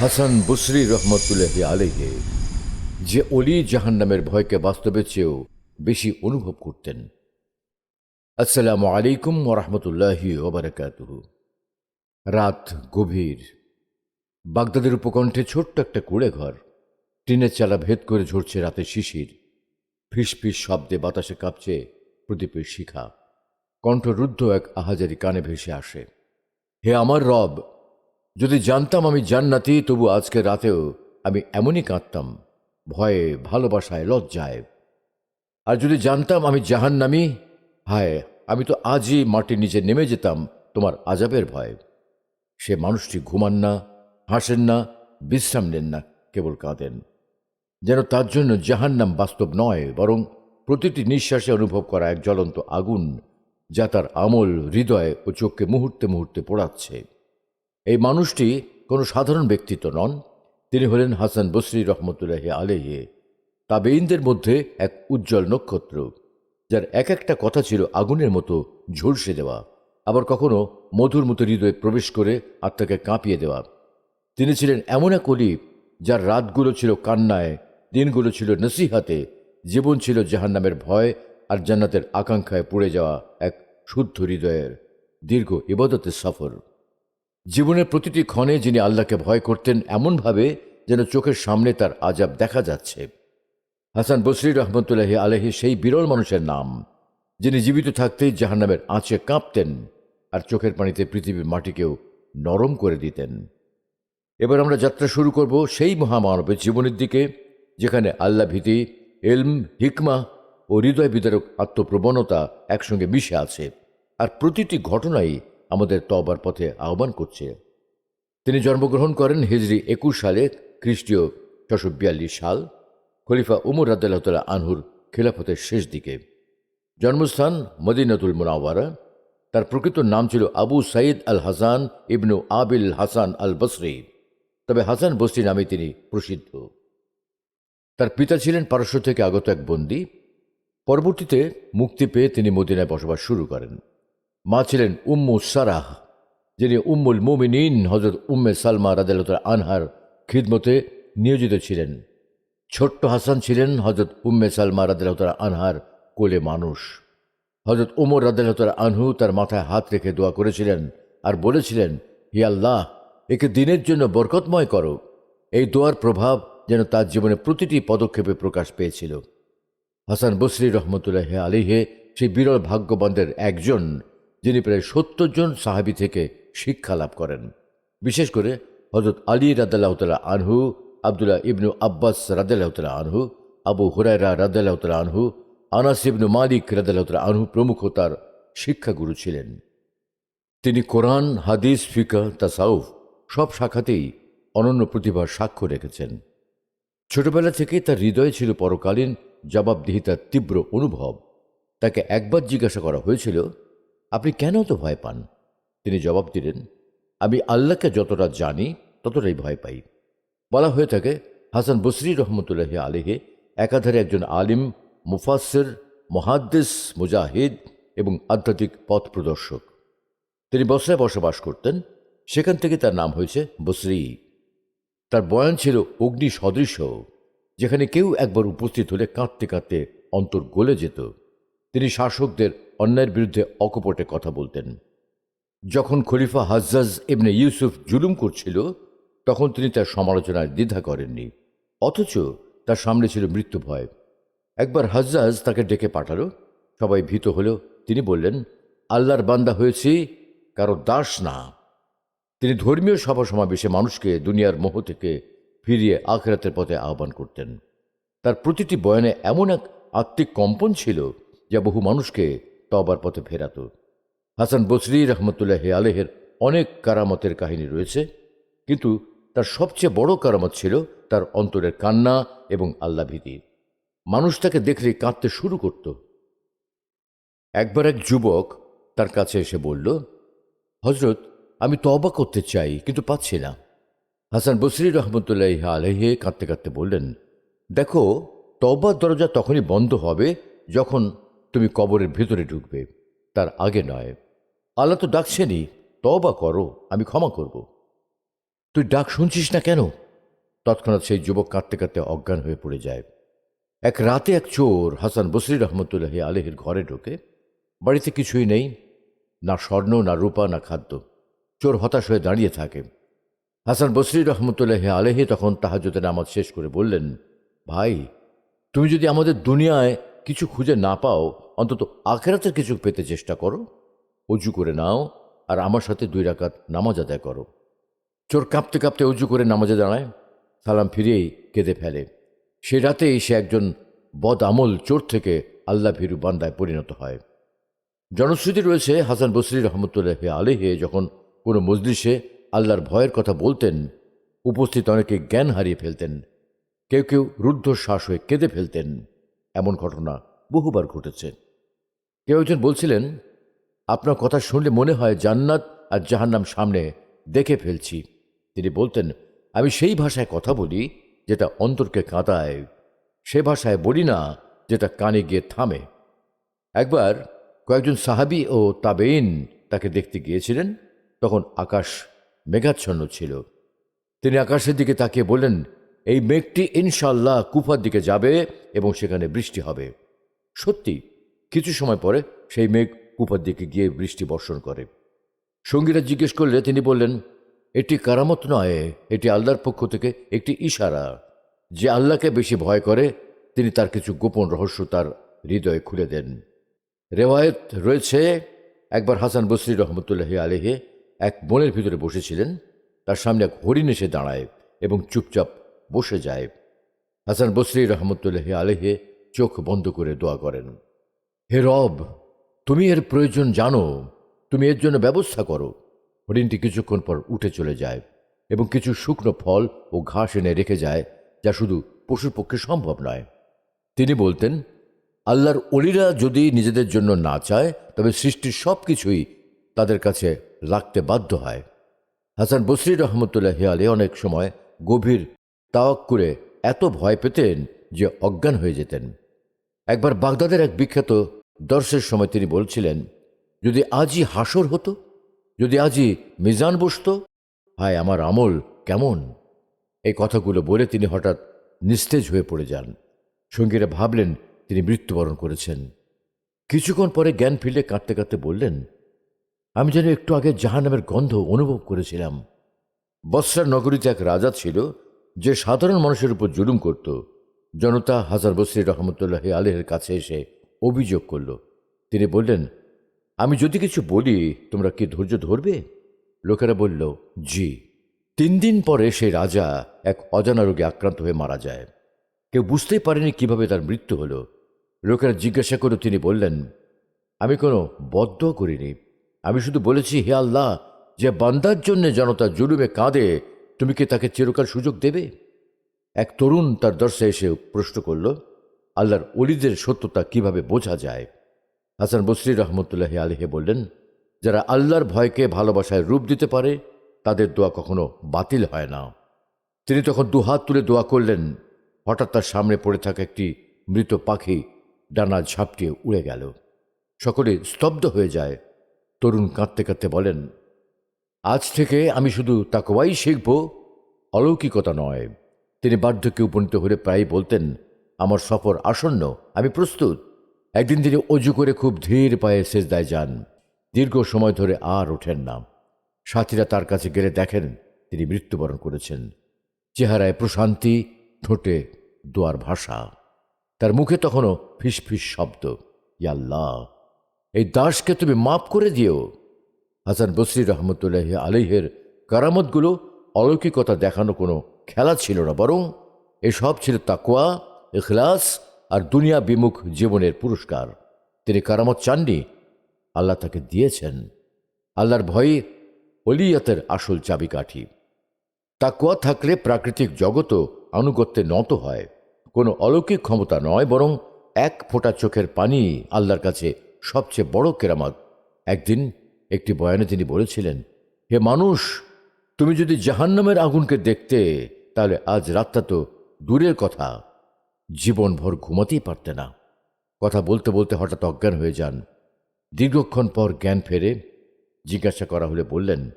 হাসান বসরি রহমতুল্লাহ আলেহে যে অলি জাহান্নামের ভয়কে বাস্তবের চেয়েও বেশি অনুভব করতেন। আসসালামু আলাইকুম ওরহমতুল্লাহি ওবরাকাতুহু রাত গভীর। বাগদাদের উপকণ্ঠে ছোট্ট একটা কুড়ে ঘর টিনের চালা ভেদ করে ঝরছে রাতে শিশির। ফিস ফিস শব্দে বাতাসে কাঁপছে প্রদীপের শিখা। কণ্ঠরুদ্ধ এক আহাজারি কানে ভেসে আসে। হে আমার রব যদি জানতাম আমি জান্নাতি, তবু আজকে রাতেও আমি এমনই কাঁদতাম। ভয়ে, ভালোবাসায়, লজ্জায়। আর যদি জানতাম আমি জাহান্নামি, হায়, আমি তো আজই মাটির নিচে নেমে যেতাম তোমার আজাবের ভয়। সে মানুষটি ঘুমান না, হাসেন না, বিশ্রাম নেন না, কেবল কাঁদেন। যেন তার জন্য জাহান্নাম বাস্তব নয়, বরং প্রতিটি নিঃশ্বাসে অনুভব করা এক জ্বলন্ত আগুন, যা তার আমল, হৃদয় ও চোখকে মুহূর্তে মুহূর্তে পোড়াচ্ছে। এই মানুষটি কোনো সাধারণ ব্যক্তিত্ব নন। তিনি হলেন হাসান বসরি রহমতুল্লাহ আলেহে তাবেইনদের মধ্যে এক উজ্জ্বল নক্ষত্র, যার এক একটা কথা ছিল আগুনের মতো ঝলসে দেওয়া, আবার কখনো মধুর মতো হৃদয়ে প্রবেশ করে আত্মাকে কাঁপিয়ে দেওয়া। তিনি ছিলেন এমন এক অলি যার রাতগুলো ছিল কান্নায়, দিনগুলো ছিল নসিহাতে, জীবন ছিল জাহান্নামের ভয় আর জান্নাতের আকাঙ্ক্ষায় পড়ে যাওয়া এক শুদ্ধ হৃদয়ের দীর্ঘ ইবাদতের সফর। জীবনের প্রতিটি ক্ষণে যিনি আল্লাহকে ভয় করতেন, এমনভাবে যেন চোখের সামনে তার আজাব দেখা যাচ্ছে। হাসান বসরি রহমতুল্লাহি আলহি সেই বিরল মানুষের নাম, যিনি জীবিত থাকতেই জাহান্নামের আঁচে কাঁপতেন আর চোখের পানিতে পৃথিবীর মাটিকেও নরম করে দিতেন। এবার আমরা যাত্রা শুরু করব সেই মহামানবের জীবনের দিকে, যেখানে আল্লাহ ভীতি, এলম, হিকমা ও হৃদয় বিদারক আত্মপ্রবণতা একসঙ্গে মিশে আছে। আর প্রতিটি ঘটনাই আমাদের তবার পথে আহ্বান করছে। তিনি জন্মগ্রহণ করেন হিজরি একুশ সালে খ্রিস্টীয় ছশো বিয়াল্লিশ সাল, খলিফা উমর রাদ্দাল্লাহ আনহুর খেলাফতের শেষ দিকে। জন্মস্থান মদিনাতুল মুনাওয়ারা। তার প্রকৃত নাম ছিল আবু সাইদ আল হাসান ইবনু আবিল হাসান আল বসরি তবে হাসান বসরি নামে তিনি প্রসিদ্ধ। তার পিতা ছিলেন পারস্য থেকে আগত এক বন্দী। পরবর্তীতে মুক্তি পেয়ে তিনি মদিনায় বসবাস শুরু করেন। মা ছিলেন উম্মু সারাহ, যিনি উম্মুল মুমিনিন হজরত উম্মে সালমা রাদালত আনহার খিদমতে নিয়োজিত ছিলেন। ছোট্ট হাসান ছিলেন হজরত উম্মে সালমা রাদালত আনহার কোলে মানুষ। হজরত উমর রাদালত আনহু তার মাথায় হাত রেখে দোয়া করেছিলেন আর বলেছিলেন, হি আল্লাহ, একে দিনের জন্য বরকতময় করো। এই দোয়ার প্রভাব যেন তার জীবনে প্রতিটি পদক্ষেপে প্রকাশ পেয়েছিল। হাসান বসরি রহমতুল্লাহ আলিহে সেই বিরল ভাগ্যবানদের একজন যিনি প্রায় সত্তর জন সাহাবি থেকে শিক্ষা লাভ করেন। বিশেষ করে হজরত আলী রাদাল্লাহ তালা আনহু, আবদুল্লাহ ইবনু আব্বাস রাদাল্লাহ তালা আনহু, আবু হুরায়রা রাদাল্লাহ তালা আনহু, আনাস ইবনু মালিক রাদাল্লাহ তালা আনহু প্রমুখ তার শিক্ষাগুরু ছিলেন। তিনি কোরআন, হাদিস ফিকা তাসাউফ সব শাখাতেই অনন্য প্রতিভার সাক্ষ্য রেখেছেন। ছোটবেলা থেকে তার হৃদয়ে ছিল পরকালীন জবাবদিহিতার তীব্র অনুভব। তাকে একবার জিজ্ঞাসা করা হয়েছিল আপনি কেন তো ভয় পান? তিনি জবাব দিলেন, আমি আল্লাহকে যতটা জানি, ততটাই ভয় পাই। বলা হয়ে থাকে, হাসান বসরি রহমতুল্লাহ আলিহে একাধারে একজন আলিম মুফাসির মহাদ্দেস, মুজাহিদ এবং আধ্যাত্মিক পথ প্রদর্শক। তিনি বসরায় বসবাস করতেন, সেখান থেকে তার নাম হয়েছে বসরি। তার বয়ান ছিল অগ্নি সদৃশ, যেখানে কেউ একবার উপস্থিত হলে কাঁদতে কাঁদতে অন্তর গলে যেত। তিনি শাসকদের অন্যায়ের বিরুদ্ধে অকপটে কথা বলতেন। যখন খলিফা হাজ্জাজ এমনি ইউসুফ জুলুম করছিল, তখন তিনি তার সমালোচনায় দ্বিধা করেননি, অথচ তার সামনে ছিল মৃত্যু ভয়। একবার হাজ্জাজ তাকে ডেকে পাঠালো, সবাই ভীত হলেও তিনি বললেন, আল্লাহর বান্দা হয়েছি, কারও দাস না। তিনি ধর্মীয় সভা সমাবেশে মানুষকে দুনিয়ার মোহ থেকে ফিরিয়ে আখেরাতের পথে আহ্বান করতেন। তার প্রতিটি বয়ানে এমন এক আত্মিক কম্পন ছিল, যা বহু মানুষকে তবার পথে ফেরাত হাসান বসরি রহমতুল্লাহ আলেহের অনেক কারামতের কাহিনী রয়েছে, কিন্তু তার সবচেয়ে বড় কারামত ছিল তার অন্তরের কান্না এবং আল্লাহ ভীতি। মানুষ তাকে দেখলেই কাঁদতে শুরু করত। একবার এক যুবক তার কাছে এসে বলল হজরত আমি তবা করতে চাই, কিন্তু পাচ্ছি না। হাসান বসরি রহমতুল্লাহ আলহে কাঁদতে কাঁদতে বললেন, দেখো তবার দরজা তখনই বন্ধ হবে যখন তুমি কবরের ভেতরে ঢুকবে, তার আগে নয়। আল্লাহ তো ডাকছেনই তবা করো, আমি ক্ষমা করব। তুই ডাক শুনছিস না কেন? তৎক্ষণাৎ সেই যুবক কাঁদতে কাঁদতে অজ্ঞান হয়ে পড়ে যায়। এক রাতে এক চোর হাসান বসরি রহমতুল্লাহ আলহের ঘরে ঢোকে। বাড়িতে কিছুই নেই, না স্বর্ণ, না রূপা, না খাদ্য। চোর হতাশ হয়ে দাঁড়িয়ে থাকে। হাসান বসরি রহমতুল্লাহ আলহে তখন তাহাজতে নামাজ শেষ করে বললেন, ভাই, তুমি যদি আমাদের দুনিয়ায় কিছু খুঁজে না পাও, অন্তত আখেরাতের কিছু পেতে চেষ্টা করো। অজু করে নাও আর আমার সাথে দুই রাকাত নামাজ আদায় করো। চোর কাঁপতে কাঁপতে উঁচু করে নামাজে দাঁড়ায়, সালাম ফিরেই কেঁদে ফেলে। সে রাতেই সে একজন বদ আমল চোর থেকে আল্লাহ ভীরু বান্দায় পরিণত হয়। জনশ্রুতি রয়েছে, হাসান বসরি রহমতুল্লাহ আলেহে যখন কোনো মজলিসে আল্লাহর ভয়ের কথা বলতেন, উপস্থিত অনেকে জ্ঞান হারিয়ে ফেলতেন। কেউ কেউ রুদ্ধশ্বাস হয়ে কেঁদে ফেলতেন। এমন ঘটনা বহুবার ঘটেছে। কেউ একজন বলছিলেন, আপনার কথা শুনলে মনে হয় জান্নাত আর জাহান্নাম সামনে দেখে ফেলছি। তিনি বলতেন, আমি সেই ভাষায় কথা বলি যেটা অন্তরকে কাঁদায়, সে ভাষায় বলি না যেটা কানে গিয়ে থামে। একবার কয়েকজন সাহাবি ও তাবেইন তাকে দেখতে গিয়েছিলেন, তখন আকাশ মেঘাচ্ছন্ন ছিল। তিনি আকাশের দিকে তাকিয়ে বললেন এই মেঘটি ইনশাল্লাহ কুফার দিকে যাবে এবং সেখানে বৃষ্টি হবে। সত্যি, কিছু সময় পরে সেই মেঘ কুফার দিকে গিয়ে বৃষ্টি বর্ষণ করে। সঙ্গীরা জিজ্ঞেস করলে, তিনি বললেন, এটি কারামত নয়, এটি আল্লাহর পক্ষ থেকে একটি ইশারা। যে আল্লাহকে বেশি ভয় করে, তিনি তার কিছু গোপন রহস্য তার হৃদয়ে খুলে দেন। রেওয়ায়ত রয়েছে, একবার হাসান বসরি রহমতুল্লাহ আলেহে এক বনের ভিতরে বসেছিলেন। তার সামনে এক হরিণ এসে দাঁড়ায় এবং চুপচাপ বসে যায়। হাসান বসরি রহমতুল্লাহ আলেহে চোখ বন্ধ করে দোয়া করেন। হে রব, তুমি এর প্রয়োজন জানো। তুমি এর জন্য ব্যবস্থা করো। হরিণটি কিছুক্ষণ পর উঠে চলে যায় এবং কিছু শুকনো ফল ও ঘাস এনে রেখে যায়, যা শুধু পশুর পক্ষে সম্ভব নয়। তিনি বলতেন, আল্লাহর অলিরা যদি নিজেদের জন্য না চায়, তবে সৃষ্টির সব কিছুই তাদের কাছে লাগতে বাধ্য হয়। হাসান বসরি রহমতুল্লাহ আলী অনেক সময় গভীর তাওয়াক করে এত ভয় পেতেন যে অজ্ঞান হয়ে যেতেন। একবার বাগদাদের এক বিখ্যাত দর্শের সময় তিনি বলছিলেন, যদি আজই হাসর হতো? যদি আজই মিজান বসত? হায়, আমার আমল কেমন? এই কথাগুলো বলে তিনি হঠাৎ নিস্তেজ হয়ে পড়ে যান। সঙ্গীরা ভাবলেন, তিনি মৃত্যুবরণ করেছেন। কিছুক্ষণ পরে জ্ঞান ফিরলে কাঁদতে কাঁদতে বললেন, আমি যেন একটু আগে জাহান্নামের গন্ধ অনুভব করেছিলাম। বৎসার নগরীতে এক রাজা ছিল যে সাধারণ মানুষের উপর জুলুম করত, জনতা হাজার বসরি রহমতুল্লাহ আলেহের কাছে এসে অভিযোগ করল। তিনি বললেন, আমি যদি কিছু বলি, তোমরা কি ধৈর্য ধরবে? লোকেরা বলল, জি। তিন দিন পরে সেই রাজা এক অজানা রোগে আক্রান্ত হয়ে মারা যায়। কেউ বুঝতেই পারেনি কীভাবে তার মৃত্যু হলো। লোকেরা জিজ্ঞাসা করে তিনি বললেন, আমি কোনো বদ্ধ করিনি। আমি শুধু বলেছি, হে আল্লাহ, যে বান্দার জন্য জনতা জুলুমে কাঁদে তুমি কি তাকে চিরকাল সুযোগ দেবে? এক তরুণ তার দর্শে এসে প্রশ্ন করল, আল্লাহর অলিদের সত্যতা কীভাবে বোঝা যায়? হাসান বসরি রহমতুল্লাহ আলহে বললেন, যারা আল্লাহর ভয়কে ভালোবাসায় রূপ দিতে পারে, তাদের দোয়া কখনো বাতিল হয় না। তিনি তখন দুহাত তুলে দোয়া করলেন, হঠাৎ তার সামনে পড়ে থাকা একটি মৃত পাখি ডানা ঝাপটিয়ে উড়ে গেল। সকলে স্তব্ধ হয়ে যায়। তরুণ কাঁদতে কাঁদতে বলেন আজ থেকে আমি শুধু তাকওয়াই শিখব, অলৌকিকতা নয়। তিনি বার্ধক্যে উপনীত হলে প্রায়ই বলতেন, আমার সফর আসন্ন, আমি প্রস্তুত। একদিন তিনি অজু করে খুব ধীর পায়ে সেজদায় যান। দীর্ঘ সময় ধরে আর ওঠেন না। সাথীরা তার কাছে গেলে দেখেন তিনি মৃত্যুবরণ করেছেন। চেহারায় প্রশান্তি, ঠোঁটে দোয়ার ভাষা। তার মুখে তখনও ফিসফিস শব্দ, ইয়াল্লাহ, এই দাসকে তুমি মাফ করে দিও। হাসান বসরি রহমতুল্লাহ আলিহের কারামতগুলো অলৌকিকতা দেখানো কোনো খেলা ছিল না, বরং এসব ছিল তাকুয়া এখলাস আর দুনিয়া বিমুখ জীবনের পুরস্কার। তিনি কারামত চাননি, আল্লাহ তাকে দিয়েছেন। আল্লাহর ভয়ে অলিয়াতের আসল চাবিকাঠি। তাকুয়া থাকলে প্রাকৃতিক জগতও আনুগত্যে নত হয়। কোনো অলৌকিক ক্ষমতা নয়, বরং এক ফোঁটা চোখের পানি আল্লাহর কাছে সবচেয়ে বড় কেরামত। একদিন একটি বয়ানে তিনি বলেছিলেন, হে মানুষ, তুমি যদি জাহান্নামের আগুনকে দেখতে, তাহলে আজ রাতটা তো দূরের কথা। জীবনভর ঘুমাতেই পারতে না। কথা বলতে বলতে হঠাৎ অজ্ঞান হয়ে যান। দীর্ঘক্ষণ পর জ্ঞান ফেরে জিজ্ঞাসা করা হলে বললেন,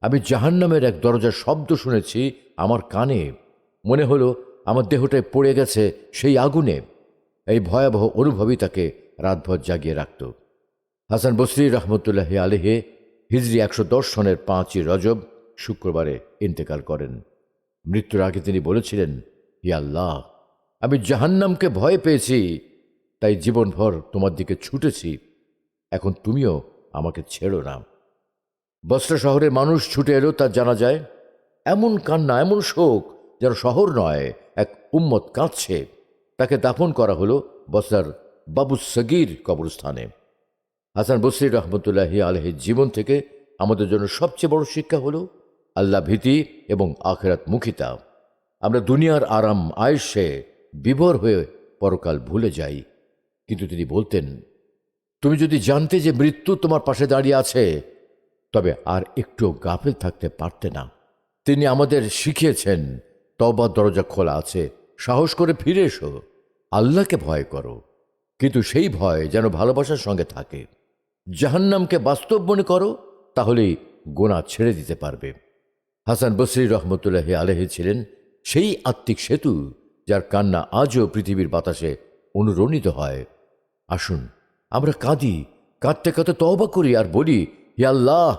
আমি জাহান্নামের এক দরজার শব্দ শুনেছি আমার কানে। মনে হলো আমার দেহটায় পড়ে গেছে সেই আগুনে। এই ভয়াবহ অনুভবই তাকে রাতভর জাগিয়ে রাখত। হাসান বসরি রহমতুল্লাহ আলেহে হিজরি একশো দশ সনের পাঁচই রজব শুক্রবারে ইন্তেকাল করেন। মৃত্যুর আগে তিনি বলেছিলেন, হি আল্লাহ, আমি জাহান্নামকে ভয় পেয়েছি, তাই জীবনভর তোমার দিকে ছুটেছি, এখন তুমিও আমাকে ছেড়ো না। বস্ত্র শহরের মানুষ ছুটে এলো তা জানা যায়, এমন কান্না, এমন শোক যেন শহর নয়, এক উম্মত কাঁদছে। তাকে দাফন করা হলো বসরার বাবু সগির কবরস্থানে। হাসান বসরি রহমতুল্লাহি আলহের জীবন থেকে আমাদের জন্য সবচেয়ে বড় শিক্ষা হলো আল্লাহ ভীতি এবং আখেরাত মুখিতা। আমরা দুনিয়ার আরাম আয়েসে বিভোর হয়ে পরকাল ভুলে যাই। কিন্তু তিনি বলতেন, তুমি যদি জানতে যে মৃত্যু তোমার পাশে দাঁড়িয়ে আছে, তবে আর একটু গাফেল থাকতে পারতে না। তিনি আমাদের শিখিয়েছেন তবার দরজা খোলা আছে, সাহস করে ফিরে এসো। আল্লাহকে ভয় করো। কিন্তু সেই ভয় যেন ভালোবাসার সঙ্গে থাকে। জাহান্নামকে বাস্তব মনে করো তাহলেই গোনা ছেড়ে দিতে পারবে। হাসান বসরি রহমতুল্লাহ আলহে ছিলেন সেই আত্মিক সেতু যার কান্না আজও পৃথিবীর বাতাসে অনুরণিত হয়। আসুন, আমরা কাঁদি, কাঁদতে কাঁদতে তওবা করি আর বলি, হে আল্লাহ,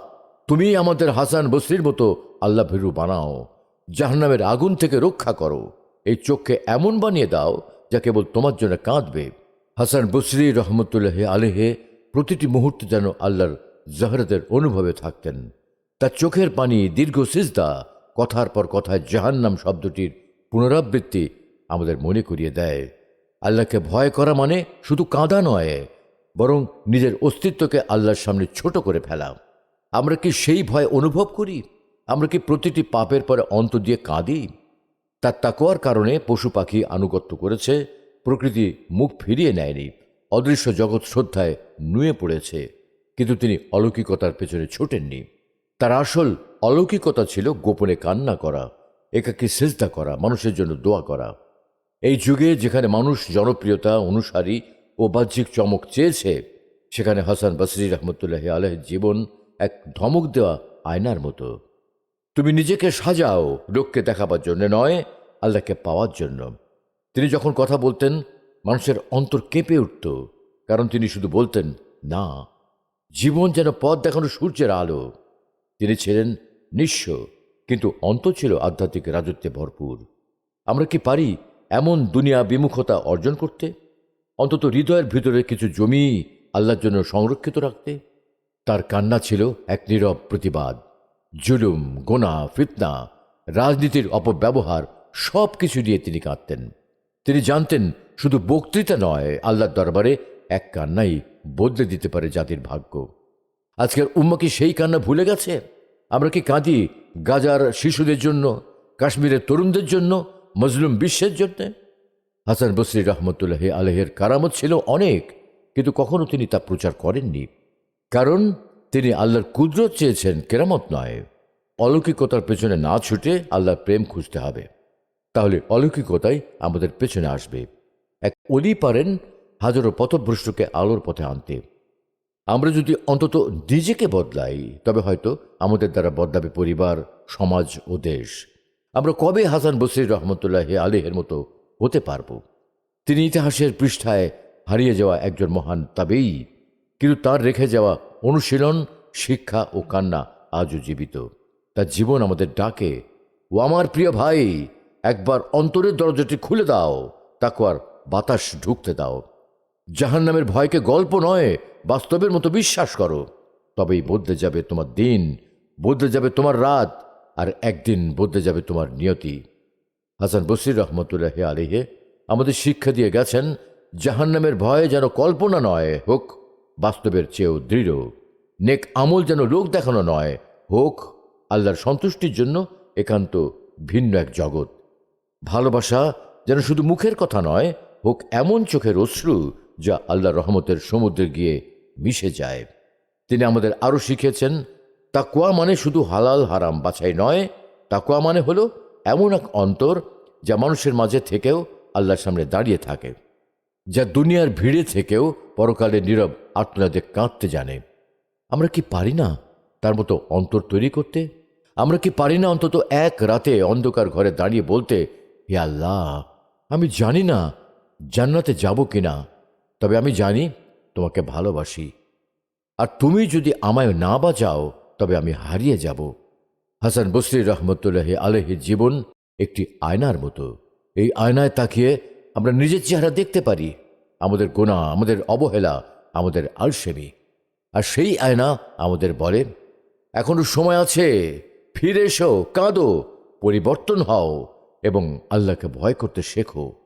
তুমি আমাদের হাসান বসরির মতো আল্লাহ ভীরু বানাও, জাহান্নামের আগুন থেকে রক্ষা করো, এই চোখকে এমন বানিয়ে দাও যা কেবল তোমার জন্য কাঁদবে। হাসান বসরি রহমতুল্লাহ আলেহে প্রতিটি মুহূর্তে যেন আল্লাহর জহরতের অনুভবে থাকতেন। তার চোখের পানি দীর্ঘ সিজদা, কথার পর কথায় জাহান্নাম শব্দটির পুনরাবৃত্তি আমাদের মনে করিয়ে দেয়। আল্লাহকে ভয় করা মানে শুধু কাঁদা নয়, বরং নিজের অস্তিত্বকে আল্লাহর সামনে ছোট করে ফেলা। আমরা কি সেই ভয় অনুভব করি? আমরা কি প্রতিটি পাপের পরে অন্ত দিয়ে কাঁদি? তার তাকোয়ার কারণে পশু পাখি আনুগত্য করেছে, প্রকৃতি মুখ ফিরিয়ে নেয়নি। অদৃশ্য জগৎ শ্রদ্ধায় নুয়ে পড়েছে, কিন্তু তিনি অলৌকিকতার পেছনে ছোটেননি। তার আসল অলৌকিকতা ছিল গোপনে কান্না করা, একাকী সেজদা করা, মানুষের জন্য দোয়া করা। এই যুগে যেখানে মানুষ জনপ্রিয়তা, অনুসারী ও বাহ্যিক চমক চেয়েছে, সেখানে হাসান বসরি রহমতুল্লাহ আলহের জীবন এক ধমক দেওয়া আয়নার মতো। তুমি নিজেকে সাজাও, লোককে দেখাবার জন্য নয়, আল্লাহকে পাওয়ার জন্য। তিনি যখন কথা বলতেন মানুষের অন্তর কেঁপে উঠত, কারণ তিনি শুধু বলতেন, না, জীবন যেন পথ দেখানো সূর্যের আলো। তিনি ছিলেন নিঃস্ব, কিন্তু অন্ত ছিল আধ্যাত্মিক রাজত্বে ভরপুর। আমরা কি পারি এমন দুনিয়া বিমুখতা অর্জন করতে? অন্তত হৃদয়ের ভিতরে কিছু জমি আল্লাহর জন্য সংরক্ষিত রাখতে? তার কান্না ছিল এক নীরব প্রতিবাদ। জুলুম, গোনা, ফিতনা, রাজনীতির অপব্যবহার সব কিছু নিয়ে তিনি কাঁদতেন। তিনি জানতেন শুধু বক্তৃতা নয়, আল্লাহর দরবারে এক কান্নাই বদলে দিতে পারে জাতির ভাগ্য। আজকের উম্মা কি সেই কান্না ভুলে গেছে? আমরা কি কাঁদি গাজার শিশুদের জন্য, কাশ্মীরের তরুণদের জন্য, মজলুম বিশ্বের জন্যে? হাসান বসরি রহমতুল্লাহ আলহের কারামত ছিল অনেক, কিন্তু কখনো তিনি তা প্রচার করেননি। কারণ তিনি আল্লাহর কুদরত চেয়েছেন কেরামত নয়। অলৌকিকতার পেছনে না ছুটে আল্লাহর প্রেম খুঁজতে হবে। তাহলে অলৌকিকতাই আমাদের পেছনে আসবে। এক অলি পারেন হাজারো পথভ্রষ্টকে আলোর পথে আনতে। আমরা যদি অন্তত নিজেকে বদলাই, তবে হয়তো আমাদের দ্বারা বদলাবে পরিবার, সমাজ ও দেশ। আমরা কবে হাসান বসির রহমতুল্লাহ আলিহের মতো হতে পারব? তিনি ইতিহাসের পৃষ্ঠায় হারিয়ে যাওয়া একজন মহান তাবেই কিন্তু তার রেখে যাওয়া অনুশীলন, শিক্ষা ও কান্না আজও জীবিত। তার জীবন আমাদের ডাকে, ও আমার প্রিয় ভাই একবার অন্তরের দরজাটি খুলে দাও তাকে আর বাতাস ঢুকতে দাও। জাহান নামের ভয়কে গল্প নয়, বাস্তবের মতো বিশ্বাস করো। তবেই বদলে যাবে তোমার দিন, বদলে যাবে তোমার রাত, আর একদিন বদলে যাবে তোমার নিয়তি। হাসান বসির রহমতুল্লাহ আলিহে আমাদের শিক্ষা দিয়ে গেছেন, জাহান্নামের ভয় যেন কল্পনা নয়, হোক বাস্তবের চেয়েও দৃঢ়। নেক আমল যেন লোক দেখানো নয়, হোক আল্লাহর সন্তুষ্টির জন্য একান্ত ভিন্ন এক জগৎ। ভালোবাসা যেন শুধু মুখের কথা নয়, হোক এমন চোখের অশ্রু যা আল্লাহ রহমতের সমুদ্রে গিয়ে মিশে যায়। তিনি আমাদের আরও শিখিয়েছেন তাকুয়া মানে শুধু হালাল হারাম বাছাই নয় তা তাকুয়া মানে হলো এমন এক অন্তর যা মানুষের মাঝে থেকেও আল্লাহর সামনে দাঁড়িয়ে থাকে, যা দুনিয়ার ভিড়ে থেকেও পরকালে নীরব আত্মনাদে কাঁদতে জানে। আমরা কি পারি না তার মতো অন্তর তৈরি করতে? আমরা কি পারি না অন্তত এক রাতে অন্ধকার ঘরে দাঁড়িয়ে বলতে হে আল্লাহ, আমি জানি না জান্নাতে যাব কিনা, তবে আমি জানি তোমাকে ভালোবাসি। আর তুমি যদি আমায় না বাঁচাও, তবে আমি হারিয়ে যাব। হাসান বসরি রহমতুল্লাহ আলহের জীবন একটি আয়নার মতো। এই আয়নায় তাকিয়ে আমরা নিজের চেহারা দেখতে পারি। আমাদের গোনা, আমাদের অবহেলা, আমাদের আলসেমি। আর সেই আয়না আমাদের বলে, এখনও সময় আছে, ফিরে এসো, কাঁদো, পরিবর্তন হও। এবং আল্লাহকে ভয় করতে শেখো।